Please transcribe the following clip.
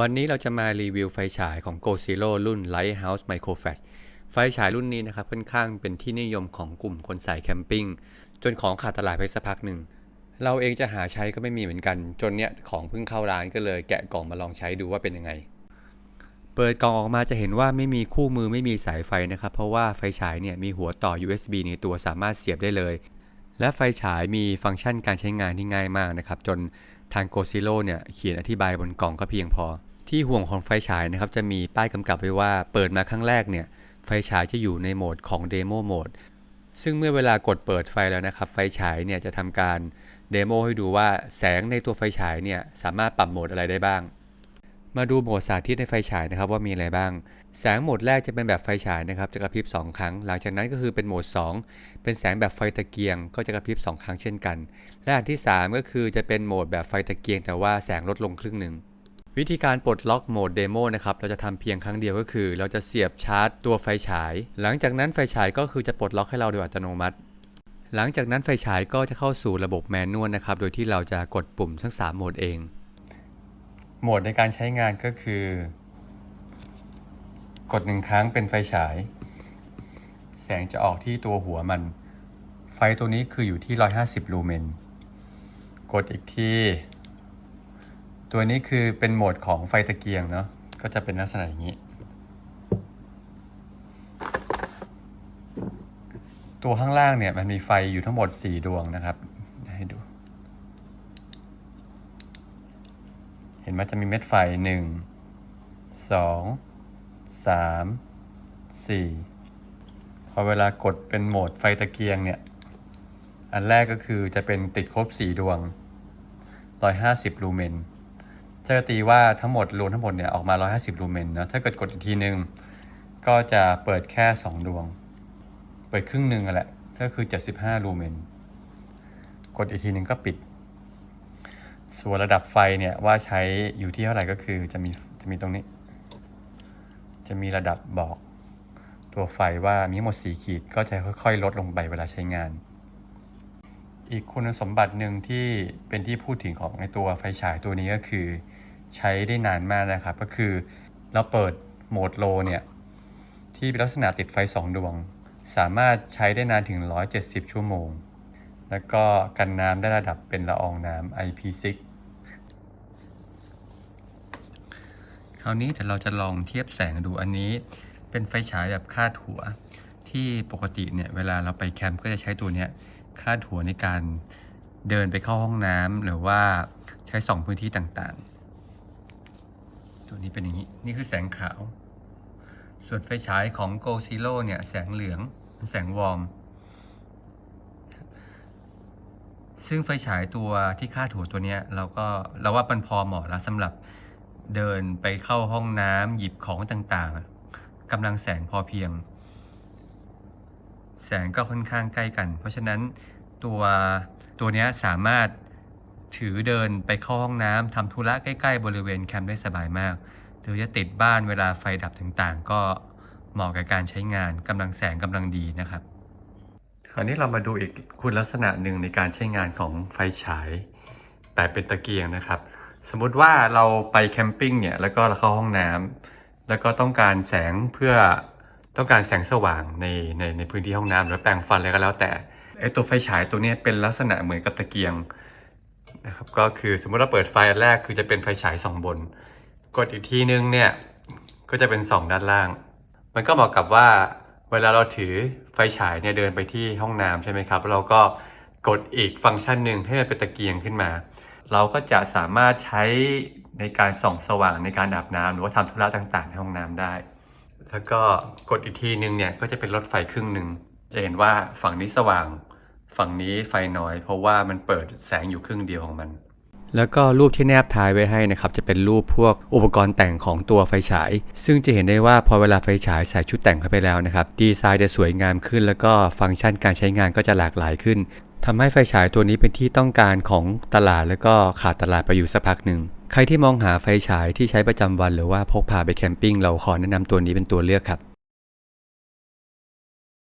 วันนี้เราจะมารีวิวไฟฉายของ Go Zero รุ่น Lighthouse Micro Flash ไฟฉายรุ่นนี้นะครับค่อนข้างเป็นที่นิยมของกลุ่มคนสายแคมปิ้ง จนของขาดตลาดไปสักพักหนึ่ง เราเองจะหาใช้ก็ไม่มีเหมือนกัน จนเนี้ยของเพิ่งเข้าร้านก็เลยแกะกล่องมาลองใช้ดูว่าเป็นยังไง เปิดกล่องออกมาจะเห็นว่าไม่มีคู่มือไม่มีสายไฟนะครับ เพราะว่าไฟฉายเนี่ยมีหัวต่อ USB ในตัวสามารถเสียบได้เลย และไฟฉายมีฟังก์ชันการใช้งานที่ง่ายมากนะครับ จนทาง g o z i l o เนี่ยเขียนอธิบายบนกล่องก็เพียงพอ ที่ห่วงของไฟฉายนะครับจะมีป้ายกำกับไว้ว่าเปิดมาครั้งแรกเนี่ยไฟฉายจะอยู่ในโหมดของ Demo Mode ซึ่งเมื่อเวลากดเปิดไฟแล้วนะครับ ไฟฉายเนี่ยจะทำการเดโมให้ดูว่าแสงในตัวไฟฉายเนี่ยสามารถปรับโหมดอะไรได้บ้าง มาดูโหมดสาธิตในไฟฉายนะครับว่ามีอะไรบ้าง แสงโหมดแรกจะเป็นแบบไฟฉายนะครับจะกระพริบ 2 ครั้ง หลังจากนั้นก็คือเป็นโหมด 2 เป็นแสงแบบไฟตะเกียง ก็จะกระพริบ 2 ครั้งเช่นกัน และอันที่ 3 ก็คือจะเป็นโหมดแบบไฟตะเกียง แต่ว่าแสงลดลงครึ่งหนึ่งวิธีการปลดล็อกโหมดเดโมนะครับเราจะทำเพียงครั้งเดียวก็คือ เราจะเสียบชาร์จตัวไฟฉาย หลังจากนั้นไฟฉายก็คือจะปลดล็อกให้เราโดยอัตโนมัติ หลังจากนั้นไฟฉายก็จะเข้าสู่ระบบแมนนวลนะครับโดยที่เราจะกดปุ่มทั้ง 3 โหมดเอง โหมดในการใช้งานก็คือ กดหนึ่งครั้งเป็นไฟฉาย แสงจะออกที่ตัวหัวมัน ไฟตัวนี้คืออยู่ที่ 150 ลูเมน กดอีกที ตัวนี้คือเป็นโหมดของไฟตะเกียงเนาะก็จะเป็นลักษณะอย่างนี้ ตัวข้างล่างเนี่ยมันมีไฟอยู่ทั้งหมด 4 ดวงนะครับ ให้ดู เห็นไหมจะมีเม็ดไฟ1 2 3 4พอเวลากดเป็นโหมดไฟตะเกียงเนี่ย อันแรกก็คือจะเป็นติดครบ4ดวง150ลูเมนจะตีว่าทั้งหมดรวมทั้งหมดเนี่ยออกมา150ลูเมนนะถ้าเกิดกดอีกทีนึง ก็จะเปิดแค่2ดวง เปิดครึ่งหนึ่งแหละก็คือ75ลูเมน กดอีกทีนึงก็ปิด ส่วนระดับไฟเนี่ยว่าใช้อยู่ที่เท่าไหร่ก็คือจะมีจะมีตรงนี้ จะมีระดับบอกตัวไฟว่ามีหมดสีขีดก็จะค่อยๆ ลดลงไปเวลาใช้งาน อีกคุณสมบัติหนึ่งที่เป็นที่พูดถึงของไอตัวไฟฉายตัวนี้ก็คือ ใช้ได้นานมากนะครับ ก็คือเราเปิดโหมดโลเนี่ย ที่เป็นลักษณะติดไฟ 2 ดวง สามารถใช้ได้นานถึง 170 ชั่วโมง แล้วก็กันน้ำได้ระดับเป็นละอองน้ำ IP6 คราวนี้เดี๋ยวเราจะลองเทียบแสงดูอันนี้ เป็นไฟฉายแบบคาดหัว ที่ปกติเนี่ยเวลาเราไปแคมป์ก็จะใช้ตัวเนี้ยคาดหัวในการเดินไปเข้าห้องน้ำหรือว่าใช้ส่องพื้นที่ต่างๆ ตัวนี้เป็นอย่างนี้ นี่คือแสงขาว ส่วนไฟฉายของ Go Zero เนี่ย แสงเหลืองเป็นแสงวอร์ม ซึ่งไฟฉายตัวที่คาดหัวตัวเนี้ยเราก็เราว่ามันพอเหมาะแล้วสำหรับเดินไปเข้าห้องน้ำหยิบของต่างๆกำลังแสงพอเพียง แสงก็ค่อนข้างใกล้กัน เพราะฉะนั้นตัวตัวนี้สามารถถือเดินไปเข้าห้องน้ำทำธุระใกล้ ๆ บริเวณแคมป์ได้สบายมาก หรือจะติดบ้านเวลาไฟดับต่างๆ ก็เหมาะกับการใช้งานกำลังแสงกำลังดีนะครับ คราวนี้เรามาดูอีกคุณลักษณะหนึ่งในการใช้งานของไฟฉาย แต่เป็นตะเกียงนะครับ สมมุติว่าเราไปแคมปิ้งเนี่ยแล้วก็เราเข้าห้องน้ำแล้วก็ต้องการแสงเพื่อต้องการแสงสว่างในในในพื้นที่ห้องน้ำหรือแปรงฟันอะไรก็แล้วแต่ไอตัวไฟฉายตัวนี้เป็นลักษณะเหมือนกับตะเกียงนะครับก็คือสมมุติเราเปิดไฟแรกคือจะเป็นไฟฉายสองบน กดอีกทีนึงเนี่ยก็จะเป็นสองด้านล่าง มันก็เหมาะกับว่า เวลาเราถือไฟฉายเนี่ยเดินไปที่ห้องน้ำใช่ไหมครับ เราก็กดอีกฟังก์ชันหนึ่งให้มันเป็นตะเกียงขึ้นมา เราก็จะสามารถใช้ในการส่องสว่างในการอาบน้ำหรือว่าทำธุระต่างๆในห้องน้ำได้ แล้วก็กดอีกทีนึงเนี่ยก็จะเป็นลดไฟครึ่งหนึ่งจะเห็นว่าฝั่งนี้สว่าง ฝั่งนี้ไฟน้อย เพราะว่ามันเปิดแสงอยู่ครึ่งเดียวของมัน แล้วก็รูปที่แนบท้ายไว้ให้นะครับจะเป็นรูปพวกอุปกรณ์แต่งของตัวไฟฉาย ซึ่งจะเห็นได้ว่าพอเวลาไฟฉายใส่ชุดแต่งเข้าไปแล้วนะครับดีไซน์จะสวยงามขึ้น แล้วก็ฟังก์ชันการใช้งานก็จะหลากหลายขึ้นทำให้ไฟฉายตัวนี้เป็นที่ต้องการของตลาดแล้วก็ขาดตลาดไปอยู่สักพักหนึ่งใครที่มองหาไฟฉายที่ใช้ประจำวันหรือว่าพกพาไปแคมปิ้งเราขอแนะนำตัวนี้เป็นตัวเลือกครับ